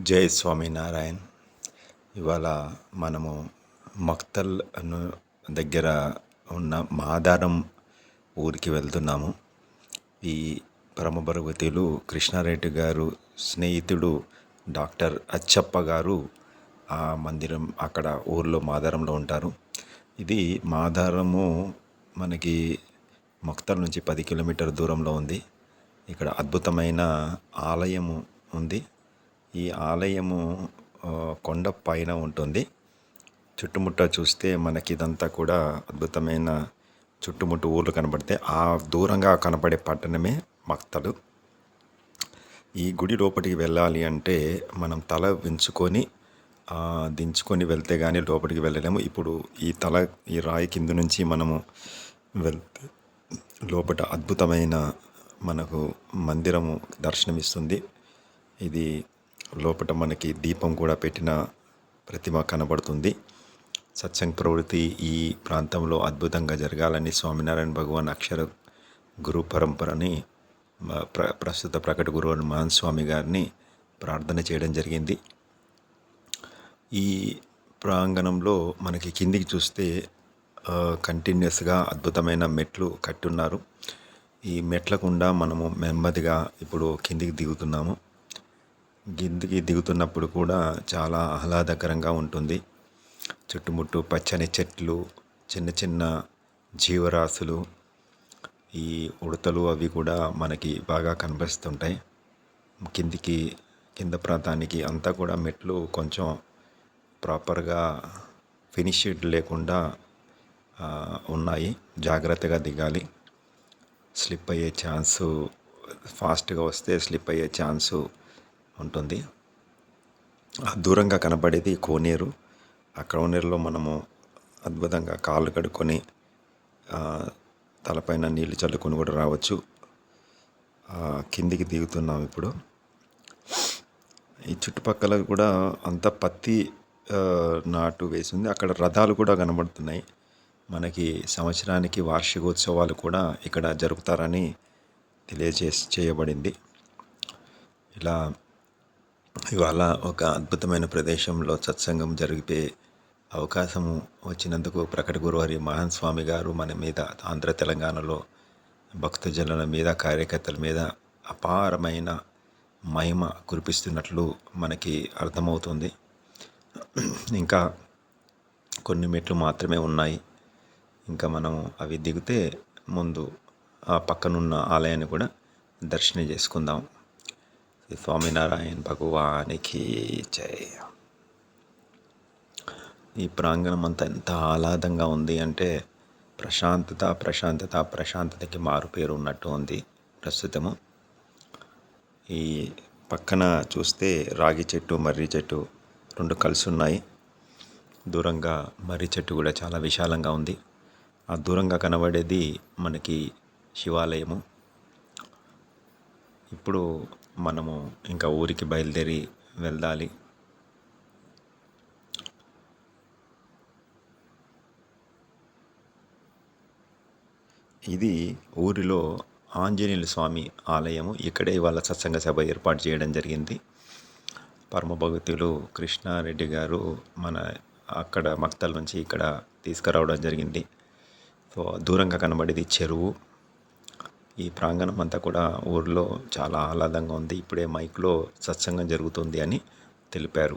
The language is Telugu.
జై స్వామినారాయణ్. ఇవాళ మనము మక్తల్ అను దగ్గర ఉన్న మాదారం ఊరికి వెళ్తున్నాము. ఈ పరమభగవతులు కృష్ణారెడ్డి గారు స్నేహితుడు డాక్టర్ అచ్చప్ప గారు ఆ మందిరం అక్కడ ఊర్లో మాదారంలో ఉంటారు. ఇది మాదారము మనకి మక్తల్ నుంచి పది కిలోమీటర్ దూరంలో ఉంది. ఇక్కడ అద్భుతమైన ఆలయము ఉంది. ఈ ఆలయము కొండ పైన ఉంటుంది. చుట్టుముట్ట చూస్తే మనకి ఇదంతా కూడా అద్భుతమైన చుట్టుముట్టు ఊర్లు కనబడితే ఆ దూరంగా కనబడే పట్టణమే మక్తలు. ఈ గుడి లోపలికి వెళ్ళాలి అంటే మనం తల వించుకొని దించుకొని వెళ్తే కానీ లోపలికి వెళ్ళలేము. ఇప్పుడు ఈ తల ఈ రాయి కింద నుంచి మనము వెళ్తే లోపల అద్భుతమైన మనకు మందిరము దర్శనమిస్తుంది. ఇది లోపల మనకి దీపం కూడా పెట్టిన ప్రతిమ కనబడుతుంది. సత్సంగ్ ప్రవృత్తి ఈ ప్రాంతంలో అద్భుతంగా జరగాలని స్వామినారాయణ భగవాన్ అక్షర గురు పరంపరని ప్ర ప్రస్తుత ప్రకట గురువు మహాన్ స్వామి గారిని ప్రార్థన చేయడం జరిగింది. ఈ ప్రాంగణంలో మనకి కిందికి చూస్తే కంటిన్యూస్గా అద్భుతమైన మెట్లు కట్టున్నారు. ఈ మెట్ల గుండా మనము నెమ్మదిగా ఇప్పుడు కిందికి దిగుతున్నాము. కిందికి దిగుతున్నప్పుడు కూడా చాలా ఆహ్లాదకరంగా ఉంటుంది. చుట్టుముట్టు పచ్చని చెట్లు చిన్న చిన్న జీవరాశులు ఈ ఉడతలు అవి కూడా మనకి బాగా కనిపిస్తుంటాయి. కిందికి కింద ప్రాంతానికి అంతా కూడా మెట్లు కొంచెం ప్రాపర్గా ఫినిష్డ్ లేకుండా ఉన్నాయి. జాగ్రత్తగా దిగాలి. స్లిప్ అయ్యే ఛాన్సు ఫాస్ట్గా వస్తే స్లిప్ అయ్యే ఛాన్సు ఉంటుంది. ఆ దూరంగా కనబడేది కోనేరు. ఆ కోనేరులో మనము అద్భుతంగా కాళ్ళు కడుక్కొని తలపైన నీళ్ళు చల్లుకొని కూడా రావచ్చు. కిందికి దిగుతున్నాం ఇప్పుడు. ఈ చుట్టుపక్కల కూడా అంత పత్తి నాటు వేసింది. అక్కడ రథాలు కూడా కనబడుతున్నాయి. మనకి సంవత్సరానికి వార్షికోత్సవాలు కూడా ఇక్కడ జరుపుతారని తెలియజే చేయబడింది. ఇలా ఇవాళ ఒక అద్భుతమైన ప్రదేశంలో సత్సంగం జరిగితే అవకాశము వచ్చినందుకు ప్రకట గురువారి మహాన్ స్వామి గారు మన మీద ఆంధ్ర తెలంగాణలో భక్తజనుల మీద కార్యకర్తల మీద అపారమైన మహిమ కురిపిస్తున్నట్లు మనకి అర్థమవుతుంది. ఇంకా కొన్ని మెట్లు మాత్రమే ఉన్నాయి. ఇంకా మనం అవి దిగితే ముందు ఆ పక్కనున్న ఆలయాన్ని కూడా దర్శనం చేసుకుందాం. స్వామినారాయణ భగవానికి జయ ఈ ప్రాంగణం అంతా ఎంత ఆహ్లాదంగా ఉంది అంటే ప్రశాంతత ప్రశాంతత ప్రశాంతతకి మారు పేరు ఉన్నట్టు ఉంది ప్రస్తుతము. ఈ పక్కన చూస్తే రాగి చెట్టు మర్రి చెట్టు రెండు కలిసి ఉన్నాయి. దూరంగా మర్రి చెట్టు కూడా చాలా విశాలంగా ఉంది. ఆ దూరంగా కనబడేది మనకి శివాలయము. ఇప్పుడు మనము ఇంకా ఊరికి బయలుదేరి వెళ్ళాలి ఇది ఊరిలో ఆంజనేయుల స్వామి ఆలయము. ఇక్కడే ఇవాళ సత్సంగ సభ ఏర్పాటు చేయడం జరిగింది. పరమభగతులు కృష్ణారెడ్డి గారు మన అక్కడ మక్తల్ నుంచి ఇక్కడ తీసుకురావడం జరిగింది. సో దూరంగా కనబడేది చెరువు. ఈ ప్రాంగణం అంతా కూడా ఊరిలో చాలా ఆహ్లాదంగా ఉంది. ఇప్పుడే మైక్లో సత్సంగం జరుగుతుంది అని తెలిపారు.